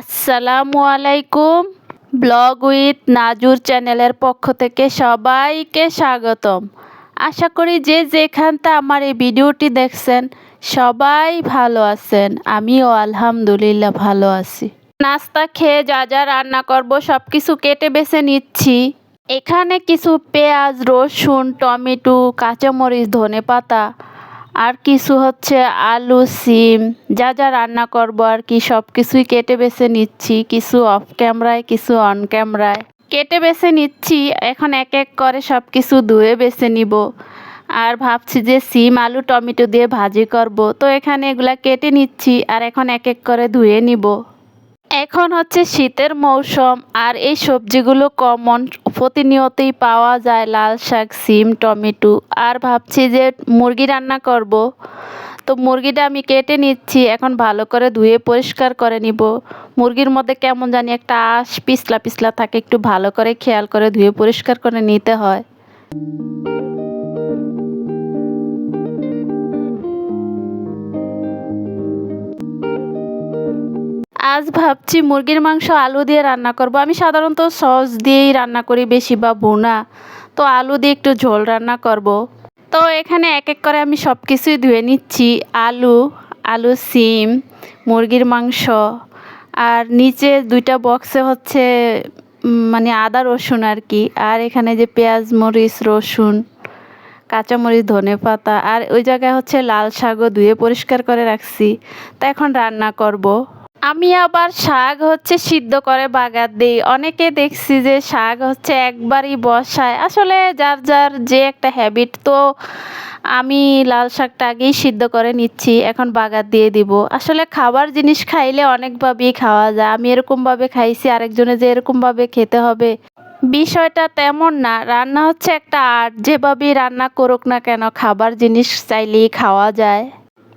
আসসালামু আলাইকুম blog with নাজুর চ্যানেলের পক্ষ থেকে সবাইকে স্বাগতম। আশা করি যে যেখানটা আমার এই ভিডিওটি দেখছেন সবাই ভালো আছেন, আমিও আলহামদুলিল্লাহ ভালো আছি। নাস্তা খেয়ে যা যা রান্না করব সব কিছু কেটে বেছে নিচ্ছি। এখানে কিছু পেঁয়াজ, রসুন, টমেটো, কাঁচামরিচ ধনে পাতা আর কিছু হচ্ছে আলু, সিম, যা যা রান্না করব আর কি সব কিছুই কেটে বেছে নিচ্ছি। কিছু অফ ক্যামেরায় কিছু অন ক্যামেরায় কেটে বেছে নিচ্ছি, এখন এক এক করে সব কিছু ধুয়ে বেছে নিব। আর ভাবছি যে সিম, আলু, টমেটো দিয়ে ভাজি করব। তো এখানে এগুলা কেটে নিচ্ছি আর এখন এক এক করে ধুয়ে নিব। এখন হচ্ছে শীতের মৌসুম আর এই সবজিগুলো কমন প্রতিনিয়তই পাওয়া যায় লাল শাক, সিম, টমেটো। আর ভাবছি যে মুরগি রান্না করব। তো মুরগিটা আমি কেটে নিচ্ছি, এখন ভালো করে ধুয়ে পরিষ্কার করে নিব। মুরগির মধ্যে কেমন জানি একটা আঁশ পিছলা পিছলা থাকে, একটু ভালো করে খেয়াল করে ধুয়ে পরিষ্কার করে নিতে হয়। আজ ভাবছি মুরগির মাংস, আলু দিয়ে রান্না করব। আমি সাধারণত সস দিয়েই রান্না করি বেশি বা ভুনা। তো আলু দিয়ে একটু ঝোল রান্না করব। তো এখানে এক এক করে আমি সব কিছুই ধুয়ে নিচ্ছি। আলু আলু, সিম, মুরগির মাংস, আর নিচে দুইটা বক্সে হচ্ছে মানে আদা রসুন আর কি। আর এখানে যে পেঁয়াজ, মরিচ, রসুন, কাঁচামরিচ, ধনে পাতা, আর ওই জায়গায় হচ্ছে লাল শাকও ধুয়ে পরিষ্কার করে রাখছি। তা এখন রান্না করব। আমি আবার শাক হচ্ছে সিদ্ধ করে বাগার দিই। অনেকে দেখছি যে শাক হচ্ছে একবারই বসায়। আসলে যার যার যে একটা হ্যাবিট তো আমি লাল শাকটা আগেই সিদ্ধ করে নিচ্ছি, এখন বাগার দিয়ে দিব। আসলে খাবার জিনিস খাইলে অনেকভাবেই খাওয়া যায়। আমি এরকমভাবে খাইছি আরেকজনে যে এরকমভাবে খেতে হবে। বিষয়টা তেমন না। রান্না হচ্ছে একটা আর্ট। যেভাবেই রান্না করুক না কেন, খাবার জিনিস চাইলেই খাওয়া যায়।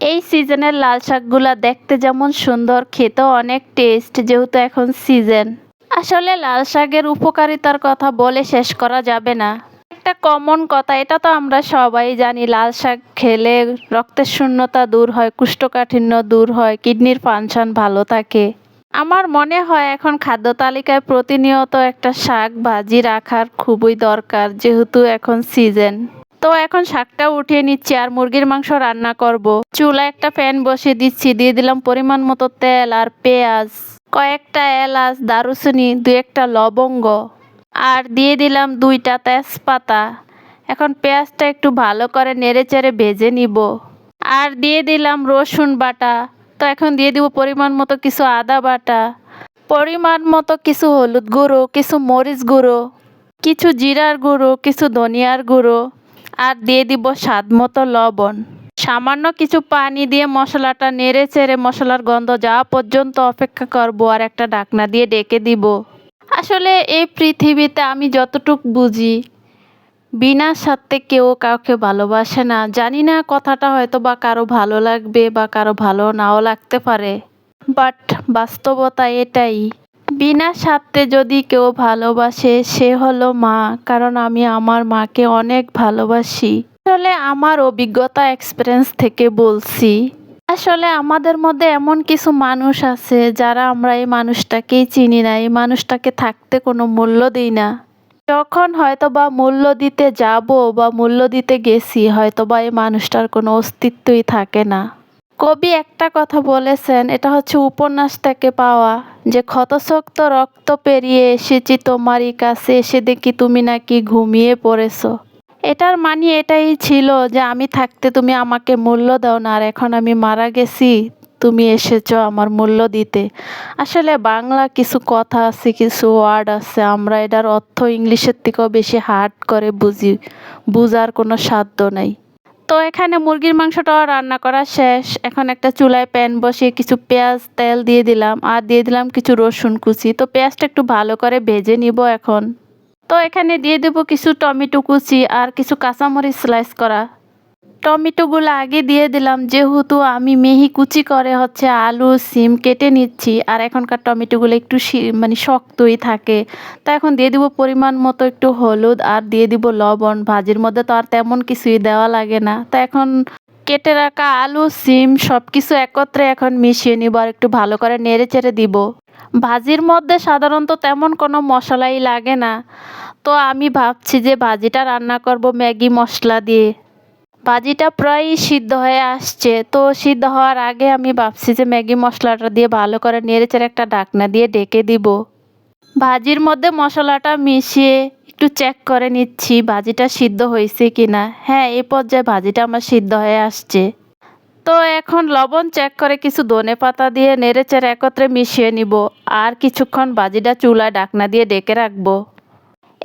এই সিজনের লাল শাকগুলা দেখতে যেমন সুন্দর, খেতেও অনেক টেস্ট যেহেতু এখন সিজন আসলে লাল শাকের উপকারিতার কথা বলে শেষ করা যাবে না। একটা কমন কথা, এটা তো আমরা সবাই জানি, লাল শাক খেলে রক্তের শূন্যতা দূর হয়, কুষ্ঠকাঠিন্য দূর হয়, কিডনির ফাংশন ভালো থাকে। আমার মনে হয় এখন খাদ্য তালিকায় প্রতিনিয়ত একটা শাক ভাজি রাখার খুবই দরকার, যেহেতু এখন সিজন তো এখন শাকটা উঠিয়ে নিচ্ছি আর মুরগির মাংস রান্না করব। চুলা একটা ফ্যান বসিয়ে দিচ্ছি, দিয়ে দিলাম পরিমাণ মতো তেল আর পেঁয়াজ, কয়েকটা এলাচ, দারুচিনি দু একটা লবঙ্গ, আর দিয়ে দিলাম দুইটা তেজপাতা। এখন পেঁয়াজটা একটু ভালো করে নেড়ে চেড়ে ভেজে নিব। আর দিয়ে দিলাম রসুন বাটা। তো এখন দিয়ে দিব পরিমাণ মতো কিছু আদা বাটা, পরিমাণ মতো কিছু হলুদ গুঁড়ো, কিছু মরিচ গুঁড়ো, কিছু জিরার গুঁড়ো, কিছু ধনিয়ার গুঁড়ো আর দিয়ে দিব স্বাদ মতো লবণ। সামান্য কিছু পানি দিয়ে মশলাটা নেড়ে চেড়ে মশলার গন্ধ যাওয়া পর্যন্ত অপেক্ষা করব আর একটা ডাকনা দিয়ে ডেকে দিব। আসলে এই পৃথিবীতে আমি যতটুক বুঝি, বিনা স্বার্থে কেউ কাউকে ভালোবাসে না। জানি না কথাটা হয়তো বা কারও ভালো লাগবে বা কারও ভালো নাও লাগতে পারে, বাট বাস্তবতা এটাই। বিনা স্বার্থে যদি কেউ ভালোবাসে, সে হলো মা, কারণ আমি আমার মাকে অনেক ভালোবাসি। আসলে আমার অভিজ্ঞতা এক্সপিরিয়েন্স থেকে বলছি। আসলে আমাদের মধ্যে এমন কিছু মানুষ আছে, যারা আমরা এই মানুষটাকেই চিনি না, এই মানুষটাকে থাকতে কোনো মূল্য দিই না। যখন হয়তো বা মূল্য দিতে যাব বা মূল্য দিতে গেছি হয়তো বা এই মানুষটার কোনো অস্তিত্বই থাকে না। কবি একটা কথা বলেছেন, এটা হচ্ছে উপন্যাস থেকে পাওয়া, যে ক্ষতশক্ত রক্ত পেরিয়ে এসেছি তোমারই কাছে এসে দেখি তুমি নাকি ঘুমিয়ে পড়েছো? এটার মানে এটাই ছিল যে আমি থাকতে তুমি আমাকে মূল্য দাও না, আর এখন আমি মারা গেছি, তুমি এসেছ আমার মূল্য দিতে। আসলে বাংলা কিছু কথা আছে, কিছু ওয়ার্ড আছে, আমরা এটার অর্থ ইংলিশের থেকেও বেশি হার্ড করে বুঝি, বুঝার কোনো সাধ্য নাই। তো এখানে মুরগির মাংসটাও রান্না করা শেষ। এখন একটা চুলায় প্যান বসিয়ে কিছু পেঁয়াজ, তেল দিয়ে দিলাম আর দিয়ে দিলাম কিছু রসুন কুচি। তো পেঁয়াজটা একটু ভালো করে ভেজে নিব এখন। তো এখানে দিয়ে দেবো কিছু টমেটো কুচি আর কিছু কাঁচামরিচ স্লাইস করা। টমেটোগুলো আগে দিয়ে দিলাম, যেহেতু আমি মেহি কুচি করে হচ্ছে আলু, সিম কেটে নিচ্ছি, আর এখনকার টমেটোগুলো একটু মানে শক্তই থাকে। তো এখন দিয়ে দিব পরিমাণ মতো একটু হলুদ, আর দিয়ে দিব লবণ। ভাজির মধ্যে তো আর তেমন কিছুই দেওয়া লাগে না। তো এখন কেটে রাখা আলু, সিম সব কিছু একত্রে এখন মিশিয়ে নিব, আর একটু ভালো করে নেড়ে চেড়ে দিব। ভাজির মধ্যে সাধারণত তেমন কোনো মশলাই লাগে না। তো আমি ভাবছি যে ভাজিটা রান্না করব ম্যাগি মশলা দিয়ে। ভাজিটা প্রায় সিদ্ধ হয়ে আসছে। তো সিদ্ধ হওয়ার আগে আমি ভাবছি যে ম্যাগি মশলাটা দিয়ে ভালো করে নেড়েচেড়ে একটা ডাকনা দিয়ে ডেকে দিব। ভাজির মধ্যে মশলাটা মিশিয়ে একটু চেক করে নিচ্ছি ভাজিটা সিদ্ধ হয়েছে কি না হ্যাঁ এই পর্যায়ে ভাজিটা আমার সিদ্ধ হয়ে আসছে। তো এখন লবণ চেক করে কিছু ধনে পাতা দিয়ে নেড়েচেড়ে একত্রে মিশিয়ে নিব। আর কিছুক্ষণ ভাজিটা চুলায় ডাকনা দিয়ে ডেকে রাখব।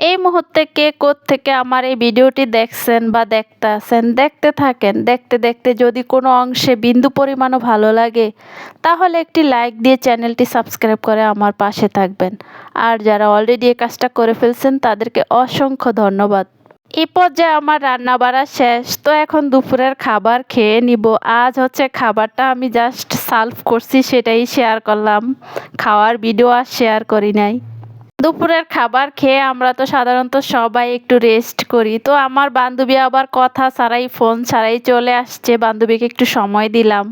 এই মুহূর্তে কে থেকে আমার এই ভিডিওটি দেখছেন বা দেখতে আছেন, দেখতে থাকেন, দেখতে দেখতে যদি কোনো অংশে বিন্দু পরিমাণও ভালো লাগে, তাহলে একটি লাইক দিয়ে চ্যানেলটি সাবস্ক্রাইব করে আমার পাশে থাকবেন। আর যারা অলরেডি এই কাজটা করে ফেলছেন, তাদেরকে অসংখ্য ধন্যবাদ। এই পর্যায়ে আমার রান্না বাড়া শেষ, তো এখন দুপুরের খাবার খেয়ে নিব। আজ হচ্ছে খাবারটা আমি জাস্ট সার্ভ করছি, সেটাই শেয়ার করলাম। খাওয়ার ভিডিও আর শেয়ার করি নাই। দুপুরের খাবার খেয়ে আমরা তো সাধারণত সবাই একটু রেস্ট করি। তো আমার বান্ধবী আবার কথা ছাড়াই ফোন ছাড়াই চলে আসছে। বান্ধবীকে একটু সময় দিলাম।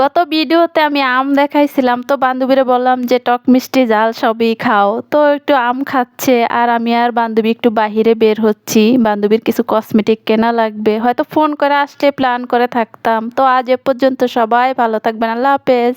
গত ভিডিওতে আমি আম দেখাইছিলাম। তো বান্ধবীরে বললাম যে, টক মিষ্টি জাল সবই খাও। তো একটু আম খাচ্ছে আর আমি আর বান্ধবী একটু বাহিরে বের হচ্ছি। বান্ধবীর কিছু কসমেটিক কেনা লাগবে। হয়তো ফোন করে আসতে প্ল্যান করে থাকতাম। তো আজ এ পর্যন্ত সবাই ভালো থাকবেন। আল্লাহ হাফেজ।